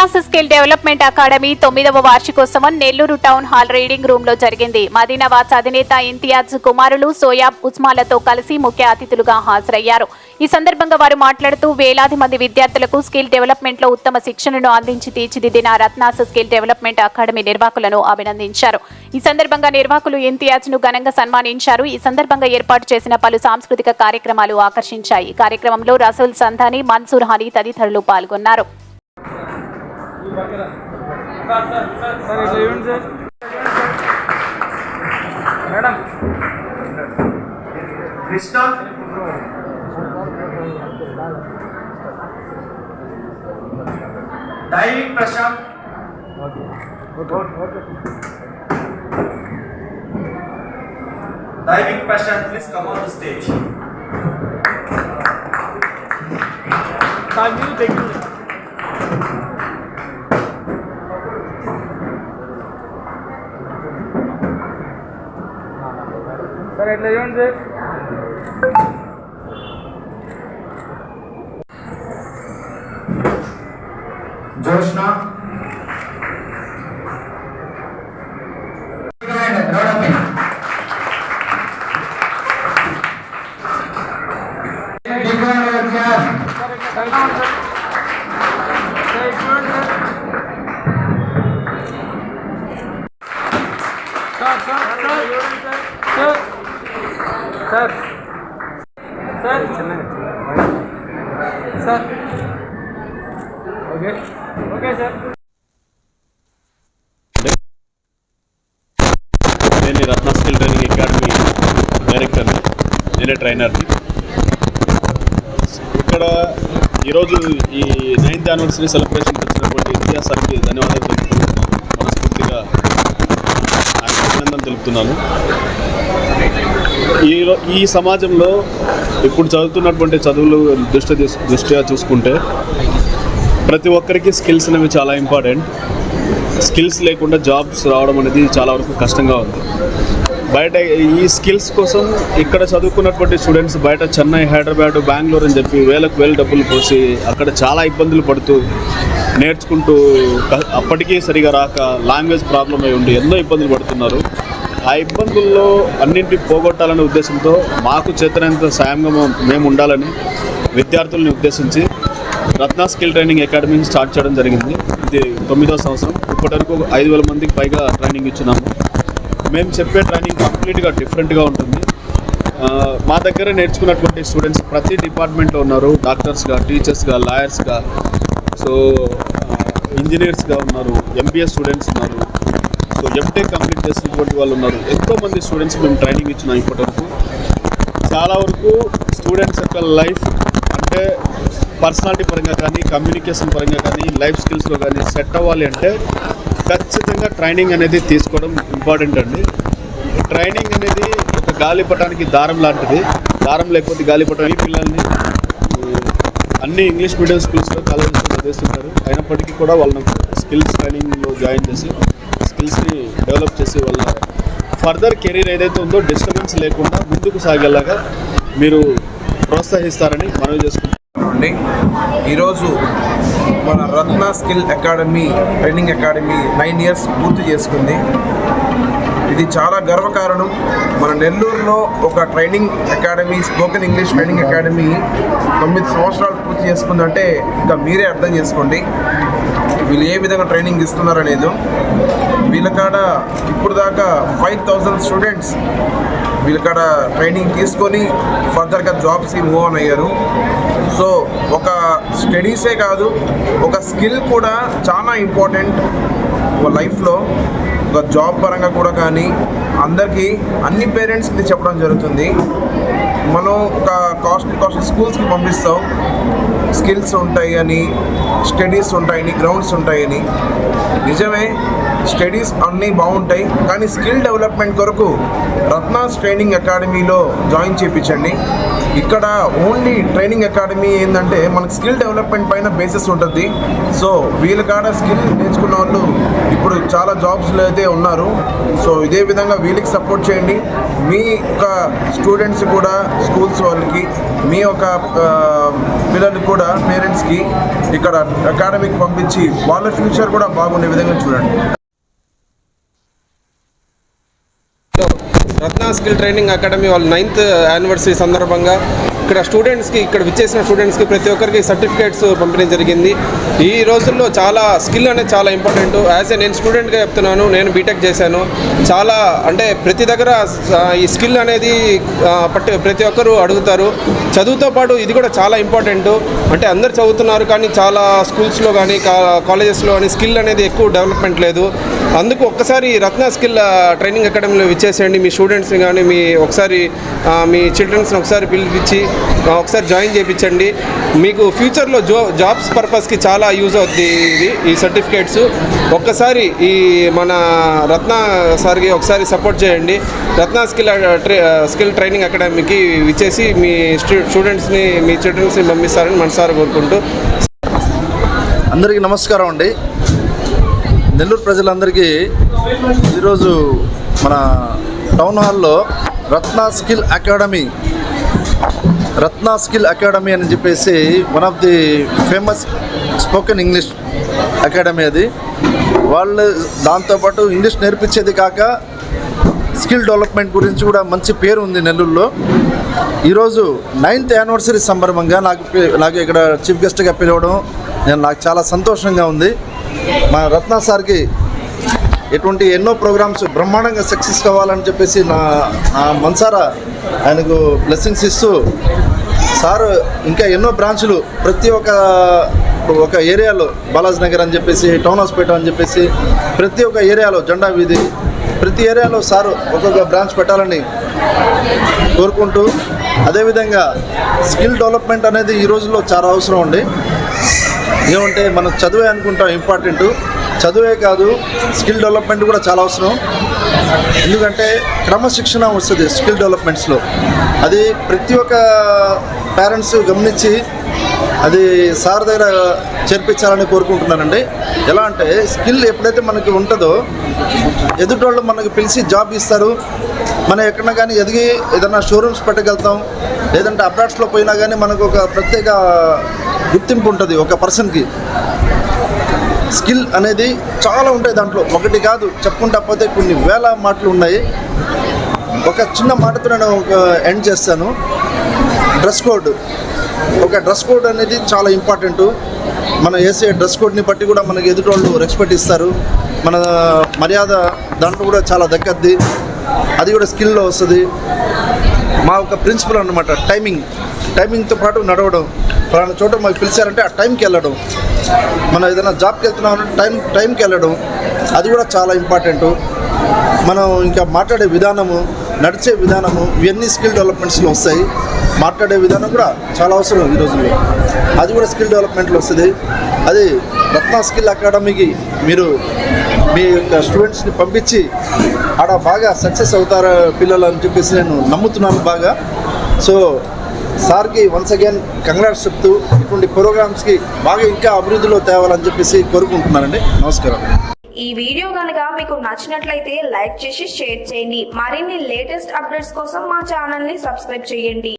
Ratna's skill development academy తొమ్మిదవ వార్షికోత్సవం Nellore town hall reading రూమ్లో జరిగింది. మదీనాబాద్ అధినేత ఇంతియాజ్ కుమారులు సోయాబ్ ఉస్మాలతో కలిసి ముఖ్య అతిథులుగా హాజరయ్యారు. ఈ సందర్భంగా వారు మాట్లాడుతూ వేలాది మంది విద్యార్థులకు స్కిల్ డెవలప్మెంట్లో ఉత్తమ శిక్షణను అందించి తీర్చిదిద్దిన రత్నాస స్కిల్ డెవలప్మెంట్ అకాడమీ నిర్వాహకులను అభినందించారు. ఈ సందర్భంగా నిర్వాహకులు ఇంతియాజ్ను ఘనంగా సన్మానించారు. ఈ సందర్భంగా ఏర్పాటు చేసిన పలు సాంస్కృతిక కార్యక్రమాలు ఆకర్షించాయి. ఈ కార్యక్రమంలో రసూల్ సంధాని మన్సూర్ హానీ తదితరులు పాల్గొన్నారు. సార్ ఇట్లా ఇవ్వండి sir madam Krishna Daivik Prashanth Daivik Prashanth please come on the stage sir మీరు దగ్గర సార్ ఇట్లా ఇవ్వండి sir Jyoshna sir sir. Sir. Sir. Okay. Okay sir. నేను రత్న స్కిల్ ట్రైనింగ్ అకాడమీ డైరెక్టర్ని నేనే ట్రైనర్ని ఇక్కడ ఈరోజు ఈ నైన్త్ యానివర్సరీ సెలబ్రేషన్ వచ్చినటువంటి ఇండియా సార్కి ధన్యవాదాలు తెలుపుతున్నాను. మనస్ఫూర్తిగా అభినందన తెలుపుతున్నాను. ఈ ఈ సమాజంలో ఇప్పుడు చదువుతున్నటువంటి చదువులు దృష్టి దృష్ట్యా చూసుకుంటే ప్రతి ఒక్కరికి స్కిల్స్ అనేవి చాలా ఇంపార్టెంట్. స్కిల్స్ లేకుండా జాబ్స్ రావడం అనేది చాలా వరకు కష్టంగా ఉంది. బయట ఈ స్కిల్స్ కోసం ఇక్కడ చదువుకున్నటువంటి స్టూడెంట్స్ బయట చెన్నై హైదరాబాద్ బెంగళూరు అని చెప్పి వేలకు వేలు డబ్బులు పోసి అక్కడ చాలా ఇబ్బందులు పడుతూ నేర్చుకుంటూ అప్పటికీ సరిగా రాక లాంగ్వేజ్ ప్రాబ్లం అయి ఉండి ఎన్నో ఇబ్బందులు పడుతున్నారు. ఆ ఇబ్బందుల్లో అన్నింటినీ పోగొట్టాలనే ఉద్దేశంతో మాకు చేతనంత సాయంగా మేము- ఉండాలని విద్యార్థుల్ని ఉద్దేశించి Ratna skill training academy start చేయడం జరిగింది. ఇది తొమ్మిదో సంవత్సరం. ఇప్పటివరకు ఐదు వేల మందికి పైగా ట్రైనింగ్ ఇచ్చినాము. మేము చెప్పే ట్రైనింగ్ కంప్లీట్గా డిఫరెంట్గా ఉంటుంది. మా దగ్గర నేర్చుకున్నటువంటి స్టూడెంట్స్ ప్రతి డిపార్ట్మెంట్లో ఉన్నారు. డాక్టర్స్గా టీచర్స్గా లాయర్స్గా సో ఇంజనీర్స్గా ఉన్నారు. ఎంబీఎస్ స్టూడెంట్స్ ఉన్నారు. సో ఎంటెక్ కంప్లీట్ ఉన్నటువంటి వాళ్ళు ఉన్నారు. ఎంతోమంది స్టూడెంట్స్ మేము ట్రైనింగ్ ఇచ్చినాం ఇప్పటివరకు. చాలా వరకు స్టూడెంట్స్ యొక్క లైఫ్ అంటే పర్సనాలిటీ పరంగా కానీ కమ్యూనికేషన్ పరంగా కానీ లైఫ్ స్కిల్స్లో కానీ సెట్ అవ్వాలి అంటే ఖచ్చితంగా ట్రైనింగ్ అనేది తీసుకోవడం ఇంపార్టెంట్ అండి. ట్రైనింగ్ అనేది ఒక గాలిపటానికి దారం లాంటిది. దారం లేకపోతే గాలిపటం ఈ పిల్లల్ని అన్ని ఇంగ్లీష్ మీడియం స్కూల్స్లో కాలేజెస్లో చదివిస్తుంటారు అయినప్పటికీ కూడా వాళ్ళని స్కిల్స్ ట్రైనింగ్లో జాయిన్ చేసి స్కిల్స్ని డెవలప్ చేసి వాళ్ళ ఫర్దర్ కెరీర్ ఏదైతే ఉందో డిస్టర్బెన్స్ లేకుండా ముందుకు సాగేలాగా మీరు ప్రోత్సహిస్తారని మనవి చేసుకుంటున్నాను ఈరోజు మన Ratna skill academy training academy nine years పూర్తి చేసుకుంది. ఇది చాలా గర్వకారణం. మన నెల్లూరులో ఒక training academy spoken English training academy తొమ్మిది సంవత్సరాలు పూర్తి చేసుకుందంటే ఇంకా మీరే అర్థం చేసుకోండి. వీళ్ళు ఏ విధంగా ట్రైనింగ్ ఇస్తున్నారో లేదు. వీళ్ళ కాడ ఇప్పుడు దాకా ఫైవ్ థౌజండ్ స్టూడెంట్స్ వీళ్ళ కాడ ట్రైనింగ్ తీసుకొని ఫర్దర్గా జాబ్స్కి మూవ్ ఆన్ అయ్యారు. సో ఒక స్టడీసే కాదు ఒక స్కిల్ కూడా చాలా ఇంపార్టెంట్ ఒక లైఫ్లో ఒక జాబ్ పరంగా కూడా కానీ అందరికీ అన్ని పేరెంట్స్కి చెప్పడం జరుగుతుంది. మనం ఒక కాస్ట్లీ కాస్ట్లీ స్కూల్స్కి పంపిస్తాం. స్కిల్స్ ఉంటాయని స్టడీస్ ఉంటాయని గ్రౌండ్స్ ఉంటాయని. నిజమే స్టడీస్ అన్నీ బాగుంటాయి కానీ స్కిల్ డెవలప్మెంట్ కొరకు రత్నాస్ ట్రైనింగ్ అకాడమీలో జాయిన్ చేయించండి ఇక్కడ ఓన్లీ ట్రైనింగ్ అకాడమీ ఏంటంటే మనకు స్కిల్ డెవలప్మెంట్ పైన బేసిస్ ఉంటుంది. సో వీళ్ళ కాడ స్కిల్ నేర్చుకున్న వాళ్ళు ఇప్పుడు చాలా జాబ్స్లో అయితే ఉన్నారు. సో ఇదే విధంగా వీళ్ళకి సపోర్ట్ చేయండి. మీ యొక్క స్టూడెంట్స్ కూడా స్కూల్స్ వాళ్ళకి మీ యొక్క పిల్లలకు కూడా పేరెంట్స్కి ఇక్కడ అకాడమీకి పంపించి వాళ్ళ ఫ్యూచర్ కూడా బాగుండే విధంగా చూడండి. రత్న స్కిల్ ట్రైనింగ్ అకాడమీ వాళ్ళ నైన్త్ యానివర్సరీ సందర్భంగా ఇక్కడ స్టూడెంట్స్కి ఇక్కడ విచ్చేసిన స్టూడెంట్స్కి ప్రతి ఒక్కరికి సర్టిఫికేట్స్ పంపిణీ జరిగింది. ఈ రోజుల్లో చాలా స్కిల్ అనేది చాలా ఇంపార్టెంట్ యాజ్ ఏ నేను స్టూడెంట్గా చెప్తున్నాను నేను బీటెక్ చేశాను. చాలా అంటే ప్రతి దగ్గర ఈ స్కిల్ అనేది ఆ, ప్రతి ఒక్కరు అడుగుతారు. చదువుతో పాటు ఇది కూడా చాలా ఇంపార్టెంట్ అంటే అందరు చదువుతున్నారు కానీ చాలా స్కూల్స్లో కానీ కాలేజెస్లో కానీ స్కిల్ అనేది ఎక్కువ డెవలప్మెంట్ లేదు. అందుకు ఒక్కసారి రత్న స్కిల్ ట్రైనింగ్ అకాడమీలో విచ్చేసేయండి మీ స్టూడెంట్స్ని కానీ మీ ఒకసారి మీ చిల్డ్రన్స్ని ఒకసారి పిలిపించి ఒకసారి జాయిన్ చేయించండి. మీకు ఫ్యూచర్లో జో జాబ్స్ పర్పస్కి చాలా యూజ్ అవుద్ది ఇది ఈ సర్టిఫికేట్స్. ఒక్కసారి ఈ మన రత్న సార్కి ఒకసారి సపోర్ట్ చేయండి. Ratna skill try skill training అకాడమీకి విచ్చేసి మీ స్టూ స్టూడెంట్స్ని మీ చిల్డ్రన్స్ని పంపిస్తారని మనసారా కోరుకుంటూ. అందరికీ నమస్కారం అండి. నెల్లూరు ప్రజలందరికీ ఈరోజు మన టౌన్ హాల్లో Ratna skill academy Ratna skill academy అని చెప్పేసి one of the famous spoken English academy అది. వాళ్ళు దాంతోపాటు ఇంగ్లీష్ నేర్పించేది కాక స్కిల్ డెవలప్మెంట్ గురించి కూడా మంచి పేరు ఉంది నెల్లూరులో. ఈరోజు నైన్త్ యానివర్సరీ సందర్భంగా నాకు నాకు ఇక్కడ చీఫ్ గెస్ట్గా పిలవడం నేను నాకు చాలా సంతోషంగా ఉంది. మా రత్న సార్కి ఎటువంటి ఎన్నో ప్రోగ్రామ్స్ బ్రహ్మాండంగా సక్సెస్ కావాలని చెప్పేసి నా నా మనసారా ఆయనకు బ్లెస్సింగ్స్ ఇస్తూ సార్ ఇంకా ఎన్నో బ్రాంచులు ప్రతి ఒక్క ఒక ఏరియాలో బాలాజీ నగర్ అని చెప్పేసి టౌన్ హాస్పిటల్ అని చెప్పేసి ప్రతి ఒక్క ఏరియాలో జెండా వీధి ప్రతి ఏరియాలో సారు ఒక్కొక్క బ్రాంచ్ పెట్టాలని కోరుకుంటూ అదేవిధంగా స్కిల్ డెవలప్మెంట్ అనేది ఈ రోజుల్లో చాలా అవసరం ఉంది ఏమంటే మనం చదువే అనుకుంటాం ఇంపార్టెంట్. చదువే కాదు స్కిల్ డెవలప్మెంట్ కూడా చాలా అవసరం. ఎందుకంటే క్రమశిక్షణ వస్తుంది స్కిల్ డెవలప్మెంట్స్లో. అది ప్రతి ఒక్క పేరెంట్స్ గమనించి అది సార్ దగ్గర చేర్పించాలని కోరుకుంటున్నానండి ఎలా అంటే స్కిల్ ఎప్పుడైతే మనకి ఉంటుందో ఎదుటోళ్ళు మనకు పిలిచి జాబ్ ఇస్తారు. మనం ఎక్కడన్నా కానీ ఎదిగి ఏదన్నా షోరూమ్స్ పెట్టగలుగుతాం. లేదంటే అబ్రాడ్స్లో పోయినా కానీ మనకు ఒక ప్రత్యేక గుర్తింపు ఉంటుంది ఒక పర్సన్కి. స్కిల్ అనేది చాలా ఉంటాయి దాంట్లో. ఒకటి కాదు చెప్పుకుంటా పోతే కొన్ని వేల మాటలు ఉన్నాయి. ఒక చిన్న మాటతో నేను ఒక ఎండ్ చేస్తాను. Dress code. ఒక డ్రెస్ కోడ్ అనేది చాలా ఇంపార్టెంట్. మనం వేసే డ్రెస్ కోడ్ని బట్టి కూడా మనకి ఎదుటోళ్ళు రెస్పెక్ట్ ఇస్తారు. మన మర్యాద దాంట్లో కూడా చాలా దక్కద్ది. అది కూడా స్కిల్లో వస్తుంది. మా ఒక ప్రిన్సిపల్ అన్నమాట టైమింగ్. టైమింగ్తో పాటు నడవడం. ఫలానా చోట మాకు పిలిచారంటే ఆ టైంకి వెళ్ళడం. మనం ఏదైనా జాబ్కి వెళ్తున్నామంటే టైం టైంకి వెళ్ళడం. అది కూడా చాలా ఇంపార్టెంట్. మనం ఇంకా మాట్లాడే విధానము నడిచే విధానము ఇవన్నీ స్కిల్ డెవలప్మెంట్స్లో వస్తాయి. మాట్లాడే విధానం కూడా చాలా అవసరం ఈ రోజుల్లో. అది కూడా స్కిల్ డెవలప్మెంట్లో వస్తుంది. అది రత్న స్కిల్ అకాడమీకి మీరు మీ యొక్క స్టూడెంట్స్ని పంపించి ఆడ బాగా సక్సెస్ అవుతారు పిల్లలు అని చెప్పేసి నేను నమ్ముతున్నాను బాగా. సో సార్కి వన్స్ అగైన్ కంగ్రాట్స్ చెప్తూ ఇటువంటి ప్రోగ్రామ్స్కి బాగా ఇంకా అభివృద్ధిలో తేవాలని చెప్పేసి కోరుకుంటున్నానండి. నమస్కారం. ఈ వీడియో కనుక మీకు నచ్చినట్లయితే లైక్ చేసి షేర్ చేయండి. మరిన్ని లేటెస్ట్ అప్డేట్స్ కోసం మా ఛానల్ని సబ్స్క్రైబ్ చేయండి.